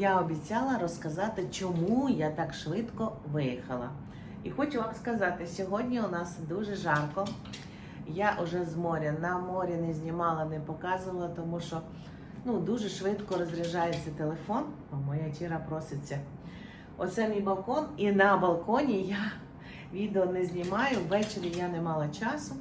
Я обіцяла розказати, чому я так швидко виїхала. І хочу вам сказати, сьогодні у нас дуже жарко. Я вже з моря на морі не знімала, не показувала, тому що ну, дуже швидко розряджається телефон, бо моя тіра проситься. Оце мій балкон, і на балконі я відео не знімаю. Ввечері я не мала часу.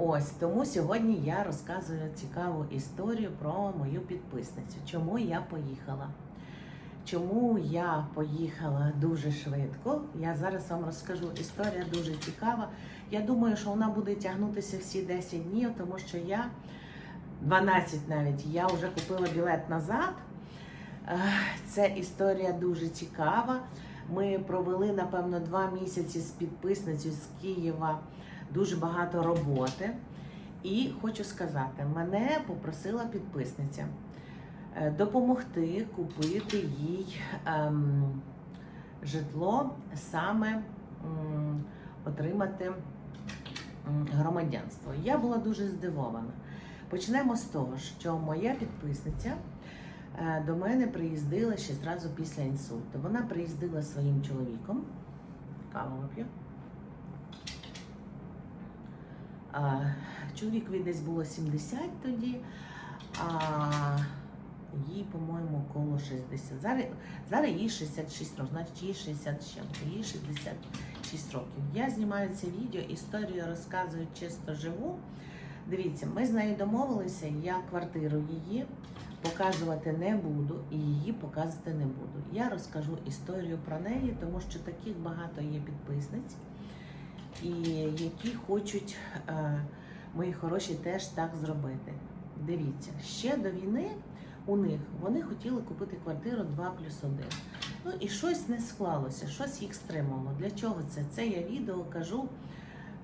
Ось тому сьогодні я розказую цікаву історію про мою підписницю. Чому я поїхала? Чому я поїхала дуже швидко? Я зараз вам розкажу. Історія дуже цікава. Я думаю, що вона буде тягнутися всі 10 днів, тому що я 12 навіть я вже купила білет назад. Це історія дуже цікава. Ми провели, напевно, два місяці з підписницею з Києва дуже багато роботи. І хочу сказати, мене попросила підписниця е, допомогти купити їй ем, житло, саме м, отримати громадянство. Я була дуже здивована. Почнемо з того, що моя підписниця е, до мене приїздила ще зразу після інсульту. Вона приїздила своїм чоловіком. Каву вип'ю. А, чоловікові десь було 70 тоді, а їй, по-моєму, коло 60. Зараз, зараз їй 66 років, значить їй 60 з чим-то, їй 66 років. Я знімаю це відео, історію розказую чисто живу. Дивіться, ми з нею домовилися, я квартиру її показувати не буду і її показувати не буду. Я розкажу історію про неї, тому що таких багато є підписниць і які хочуть е, мої хороші теж так зробити. Дивіться, ще до війни у них вони хотіли купити квартиру 2 плюс 1. Ну і щось не склалося, щось їх стримало. Для чого це? Це я відео кажу,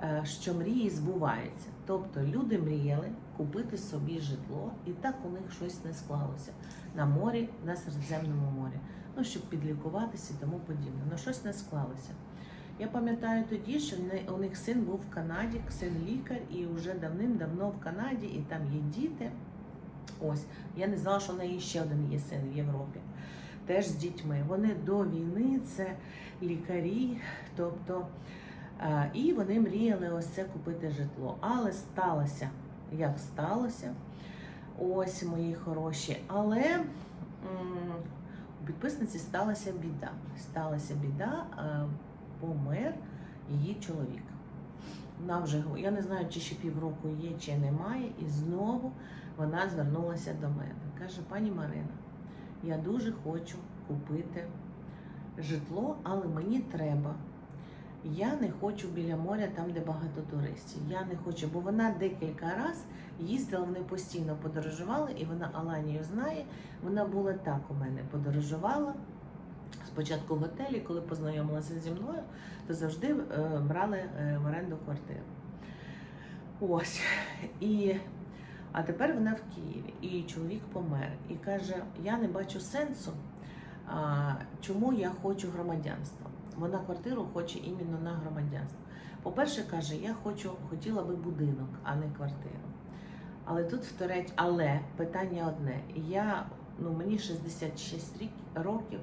е, що мрії збуваються. Тобто люди мріяли купити собі житло, і так у них щось не склалося на морі, на Середземному морі. Ну, щоб підлікуватися і тому подібне. Ну, щось не склалося. Я пам'ятаю тоді, що у них син був в Канаді, син лікар, і вже давним-давно в Канаді, і там є діти. Ось, я не знала, що в неї ще один є син в Європі. Теж з дітьми. Вони до війни це лікарі, тобто, е, і вони мріяли ось це купити житло. Але сталося, як сталося, ось мої хороші. Але у підписниці сталася біда. Сталася біда. Помер її чоловік. Вона вже я не знаю, чи ще півроку є, чи немає, і знову вона звернулася до мене. Каже: пані Марина, я дуже хочу купити житло, але мені треба. Я не хочу біля моря, там, де багато туристів. Я не хочу, бо вона декілька разів їздила, вони постійно подорожували, і вона Аланію знає. Вона була так у мене, подорожувала спочатку в готелі, коли познайомилася зі мною, то завжди е, брали е, в оренду квартиру. Ось. І, а тепер вона в Києві, і чоловік помер. І каже: я не бачу сенсу, чому я хочу громадянства. Вона квартиру хоче іменно на громадянство. По-перше, каже, я хочу, хотіла би будинок, а не квартиру. Але тут втореть, але питання одне. Я, ну мені 66 рік, років,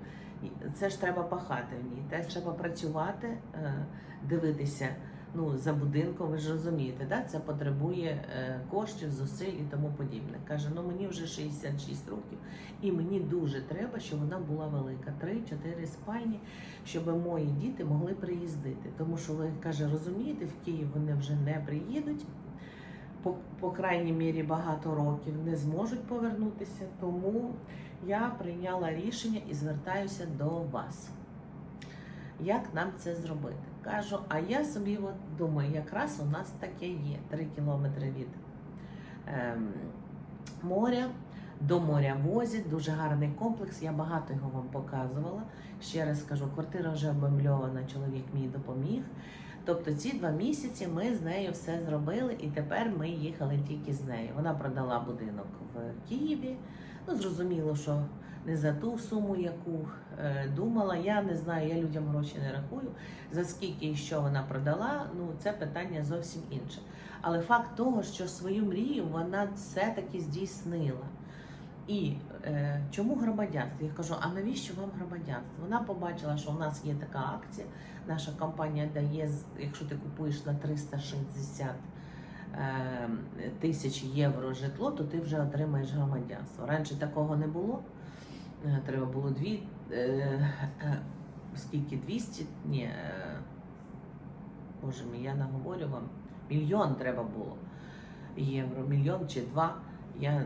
це ж треба пахати в ній, теж треба працювати, е, дивитися ну, за будинком, ви ж розумієте, да? це потребує е, коштів, зусиль і тому подібне. Каже, ну мені вже 66 років, і мені дуже треба, щоб вона була велика. 3-4 спальні, щоб мої діти могли приїздити. Тому що ви каже, розумієте, в Київ вони вже не приїдуть. По, по крайній мірі багато років не зможуть повернутися, тому я прийняла рішення і звертаюся до вас. Як нам це зробити? Кажу, а я собі от думаю, якраз у нас таке є 3 кілометри від ем, моря. До моря возять, дуже гарний комплекс. Я багато його вам показувала. Ще раз скажу, квартира вже обмебльована, чоловік мій допоміг. Тобто ці два місяці ми з нею все зробили, і тепер ми їхали тільки з нею. Вона продала будинок в Києві. Ну, зрозуміло, що не за ту суму, яку е, думала. Я не знаю, я людям гроші не рахую. За скільки і що вона продала, ну це питання зовсім інше. Але факт того, що свою мрію вона все-таки здійснила. І е, чому громадянство? Я кажу, а навіщо вам громадянство? Вона побачила, що у нас є така акція. Наша компанія дає, якщо ти купуєш на 360 е, тисяч євро житло, то ти вже отримаєш громадянство. Раніше такого не було. Е, Треба було дві. Е, е, скільки 200? Ні. Е, Боже мій, я наговорю вам. Мільйон треба було євро, мільйон чи два. Я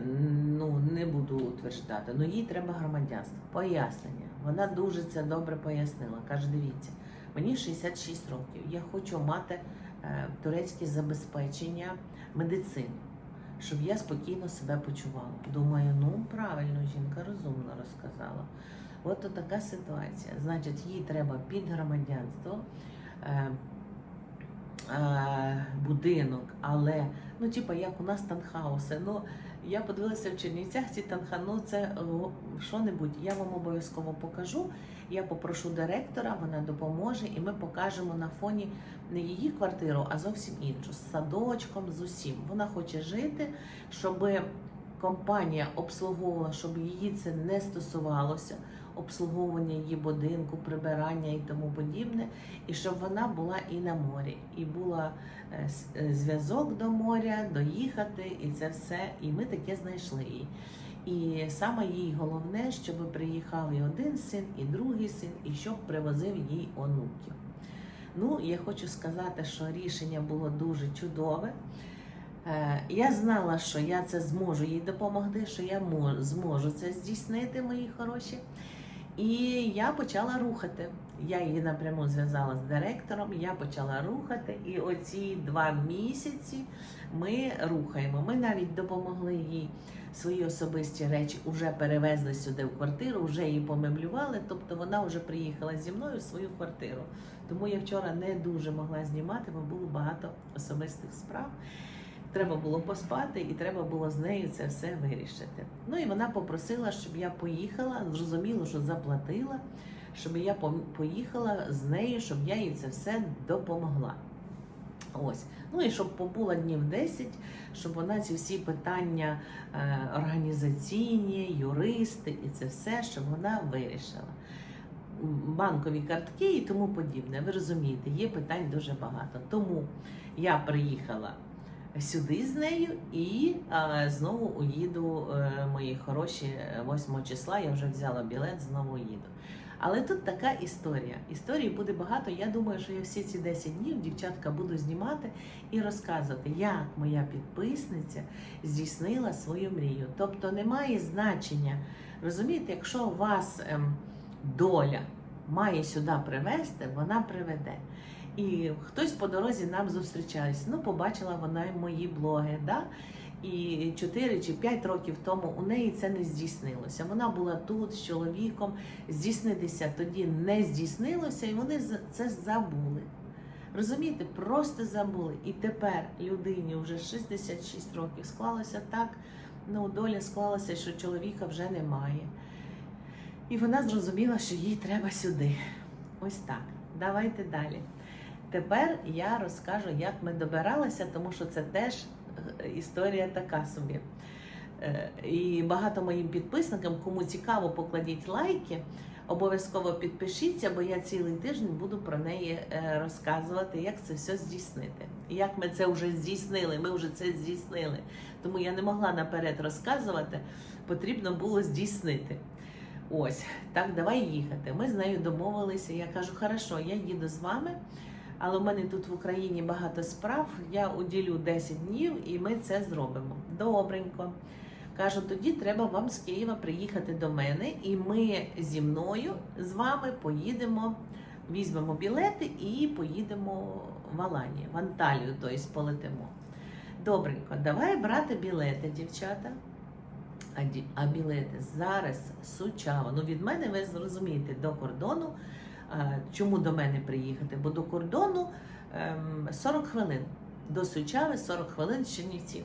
ну, не буду утверждати. Ну їй треба громадянство. Пояснення. Вона дуже це добре пояснила. Каже, дивіться, мені 66 років. Я хочу мати е, турецьке забезпечення медицини, щоб я спокійно себе почувала. Думаю, ну правильно, жінка розумно розказала. От така ситуація. Значить, їй треба під громадянство. Е, е, будинок, але ну, типа, як у нас танхауси. Ну, я подивилася в Чернівцях ці танха, ну це що-небудь, я вам обов'язково покажу. Я попрошу директора, вона допоможе, і ми покажемо на фоні не її квартиру, а зовсім іншу з садочком, з усім. Вона хоче жити, щоб компанія обслуговувала, щоб її це не стосувалося, обслуговування її будинку, прибирання і тому подібне, і щоб вона була і на морі, і була е, е, зв'язок до моря, доїхати, і це все. І ми таке знайшли їй. І саме їй головне, щоб приїхав і один син, і другий син, і щоб привозив їй онуків. Ну, я хочу сказати, що рішення було дуже чудове. Е, Я знала, що я це зможу їй допомогти, що я мо- зможу це здійснити, мої хороші. І я почала рухати. Я її напряму зв'язала з директором, я почала рухати, і оці два місяці ми рухаємо. Ми навіть допомогли їй свої особисті речі, вже перевезли сюди в квартиру, вже її помеблювали. Тобто вона вже приїхала зі мною в свою квартиру. Тому я вчора не дуже могла знімати, бо було багато особистих справ. Треба було поспати, і треба було з нею це все вирішити. Ну і вона попросила, щоб я поїхала. Зрозуміло, що заплатила, щоб я поїхала з нею, щоб я їй це все допомогла. Ось. Ну і щоб побула днів 10, щоб вона ці всі питання е, організаційні, юристи і це все, щоб вона вирішила. Банкові картки і тому подібне. Ви розумієте, є питань дуже багато. Тому я приїхала сюди з нею і е, знову уїду, е, мої хороші, е, 8 числа. Я вже взяла білет, знову їду. Але тут така історія. Історії буде багато. Я думаю, що я всі ці 10 днів дівчатка буду знімати і розказувати, як моя підписниця здійснила свою мрію. Тобто немає значення. Розумієте, якщо вас ем, доля має сюди привезти, вона приведе. І хтось по дорозі нам зустрічався. Ну, побачила вона й мої блоги. Да? І 4 чи 5 років тому у неї це не здійснилося. Вона була тут з чоловіком, здійснитися тоді не здійснилося, і вони це забули. Розумієте, просто забули. І тепер людині вже 66 років склалося так, ну доля склалася, що чоловіка вже немає. І вона зрозуміла, що їй треба сюди. Ось так. Давайте далі. Тепер я розкажу, як ми добиралися, тому що це теж е, історія така собі. Е, І багато моїм підписникам, кому цікаво, покладіть лайки. Обов'язково підпишіться, бо я цілий тиждень буду про неї е, розказувати, як це все здійснити. Як ми це вже здійснили. Ми вже це здійснили. Тому я не могла наперед розказувати, потрібно було здійснити. Ось так, давай їхати. Ми з нею домовилися. Я кажу, хорошо, я їду з вами, але в мене тут в Україні багато справ. Я уділю 10 днів і ми це зробимо. Добренько. Кажу, тоді треба вам з Києва приїхати до мене, і ми зі мною з вами поїдемо, візьмемо білети і поїдемо в Аланію, в Анталію, тобто полетимо. Добренько, давай брати білети, дівчата. А білети зараз сучаво. Ну від мене ви зрозумієте до кордону. А, чому до мене приїхати? Бо до кордону ем, 40 хвилин. До Сучави 40 хвилин з Чернівців.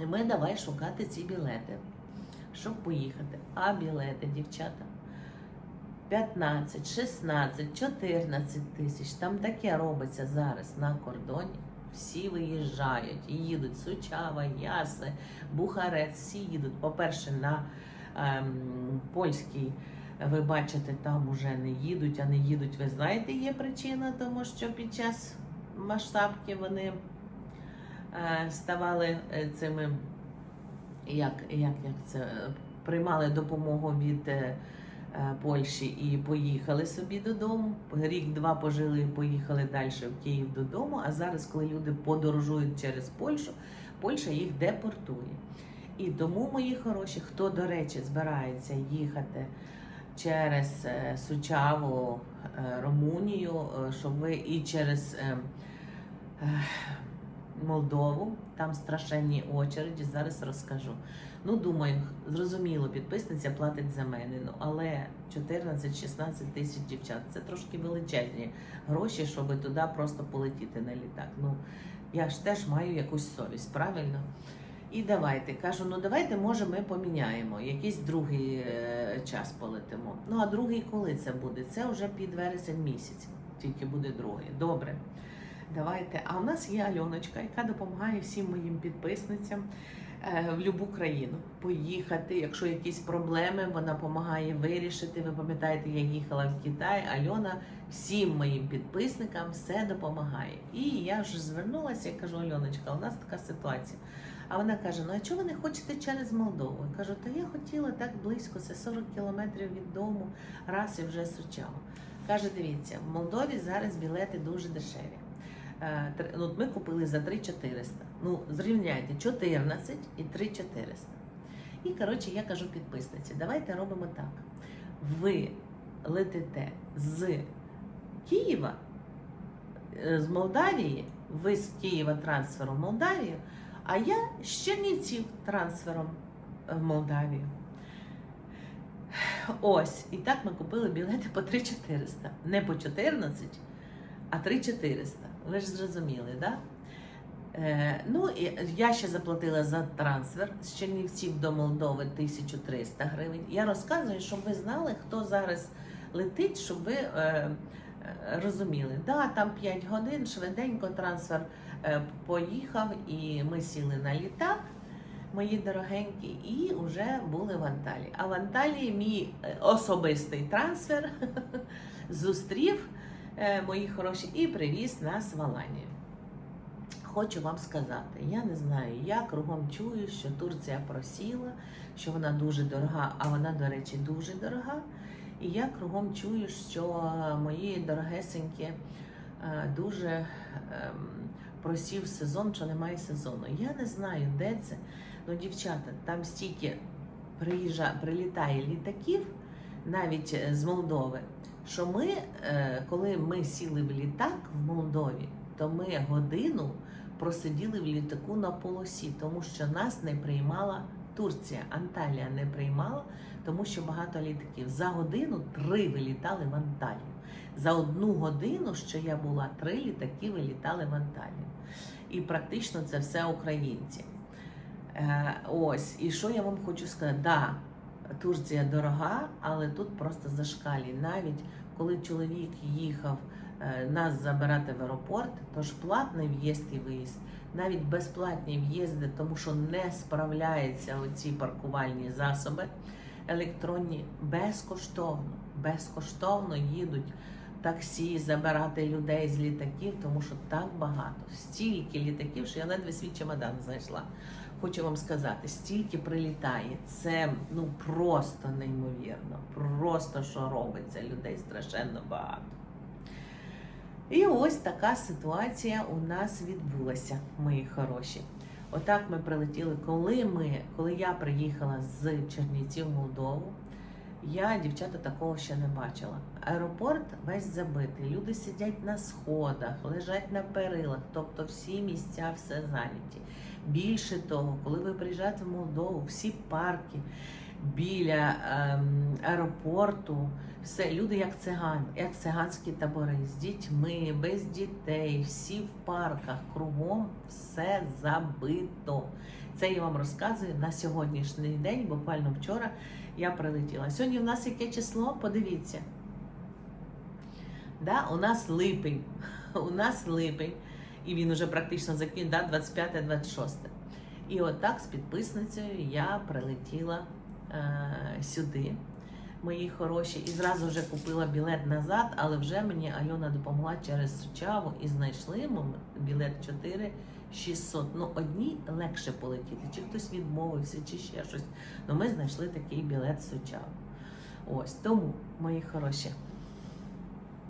І ми давай шукати ці білети, щоб поїхати. А білети, дівчата. 15, 16, 14 тисяч. Там таке робиться зараз на кордоні. Всі виїжджають, їдуть Сучава, Яси, Бухарець, всі їдуть. По-перше, на ем, польський, ви бачите, там уже не їдуть, а не їдуть. Ви знаєте, є причина, тому що під час масштабки вони е, ставали е, цими, як, як, як це, е, приймали допомогу від. Польщі і поїхали собі додому. Рік-два пожили і поїхали далі в Київ додому. А зараз, коли люди подорожують через Польщу, Польща їх депортує. І тому, мої хороші, хто, до речі, збирається їхати через е, Сучаву, е, Румунію, е, щоб ви і через Молдову, там страшенні очереді, зараз розкажу. Ну, думаю, зрозуміло, підписниця платить за мене. Ну, але 14-16 тисяч дівчат це трошки величезні гроші, щоб туди просто полетіти на літак. Ну, я ж теж маю якусь совість, правильно? І давайте кажу, ну давайте, може, ми поміняємо, якийсь другий е, час полетимо. Ну а другий коли це буде? Це вже під вересень місяць, тільки буде другий. Добре. Давайте. А у нас є Альоночка, яка допомагає всім моїм підписницям е, в будь-яку країну поїхати. Якщо якісь проблеми, вона допомагає вирішити. Ви пам'ятаєте, я їхала в Китай. Альона всім моїм підписникам все допомагає. І я вже звернулася і кажу: Альоночка, у нас така ситуація. А вона каже: Ну а чого ви не хочете через Молдову? Я кажу, то я хотіла так близько, це 40 кілометрів від дому, раз і вже сучало. Каже, дивіться, в Молдові зараз білети дуже дешеві. Е, Ну, от ми купили за 3400. Ну, зрівняйте 14 і 3400. І коротше, я кажу підписниці, давайте робимо так. Ви летите з Києва, е, з Молдавії, ви з Києва трансфером в Молдавію, а я з Чернівців трансфером в Молдавію. Ось, і так ми купили білети по 3400. Не по 14, а 3400. Ви ж зрозуміли? Да? Е, ну, я ще заплатила за трансфер з Чернівців до Молдови 1300 гривень. Я розказую, щоб ви знали, хто зараз летить, щоб ви е, е, розуміли. Да, там 5 годин, швиденько трансфер е, поїхав, і ми сіли на літак, мої дорогенькі, і вже були в Анталії. А в Анталії мій е, особистий трансфер зустрів е, мої хороші і привіз нас в Аланію. Хочу вам сказати, я не знаю, я кругом чую, що Турція просіла, що вона дуже дорога, а вона, до речі, дуже дорога. І я кругом чую, що мої дорогесенькі е, дуже ем, просів сезон, що немає сезону. Я не знаю, де це. Ну, дівчата, там стільки приїжджа, прилітає літаків, навіть е, з Молдови, що ми, е, коли ми сіли в літак в Молдові, то ми годину просиділи в літаку на полосі, тому що нас не приймала Турція, Анталія не приймала, тому що багато літаків. За годину три вилітали в Анталію. За одну годину, що я була, три літаки вилітали в Анталію. І практично це все українці. Е, ось, і що я вам хочу сказати? Да, Турція дорога, але тут просто зашкалі. Навіть коли чоловік їхав е, нас забирати в аеропорт, тож платний в'їзд і виїзд, навіть безплатні в'їзди, тому що не справляються оці паркувальні засоби електронні безкоштовно. Безкоштовно їдуть таксі забирати людей з літаків, тому що так багато. Стільки літаків, що я ледве свій чемодан знайшла. Хочу вам сказати, стільки прилітає. Це ну просто неймовірно. Просто що робиться, людей страшенно багато. І ось така ситуація у нас відбулася, мої хороші. Отак ми прилетіли. Коли ми, коли я приїхала з Чернівців в Молдову, я дівчата такого ще не бачила. Аеропорт весь забитий. Люди сидять на сходах, лежать на перилах, тобто всі місця все зайняті. Більше того, коли ви приїжджаєте в Молдову, всі парки біля ем, аеропорту, все, люди як циган, як циганські табори з дітьми, без дітей, всі в парках, кругом все забито. Це я вам розказую на сьогоднішній день, буквально вчора я прилетіла. Сьогодні в нас яке число? Подивіться. Да, у нас липень. У нас липень. І він уже практично закінчив, да, 25-26. І отак з підписницею я прилетіла сюди, мої хороші, і зразу вже купила білет назад, але вже мені Альона допомогла через Сучаву і знайшли білет 4 600. Ну, одній легше полетіти, чи хтось відмовився, чи ще щось. Ну, ми знайшли такий білет Сучаву. Ось тому, мої хороші.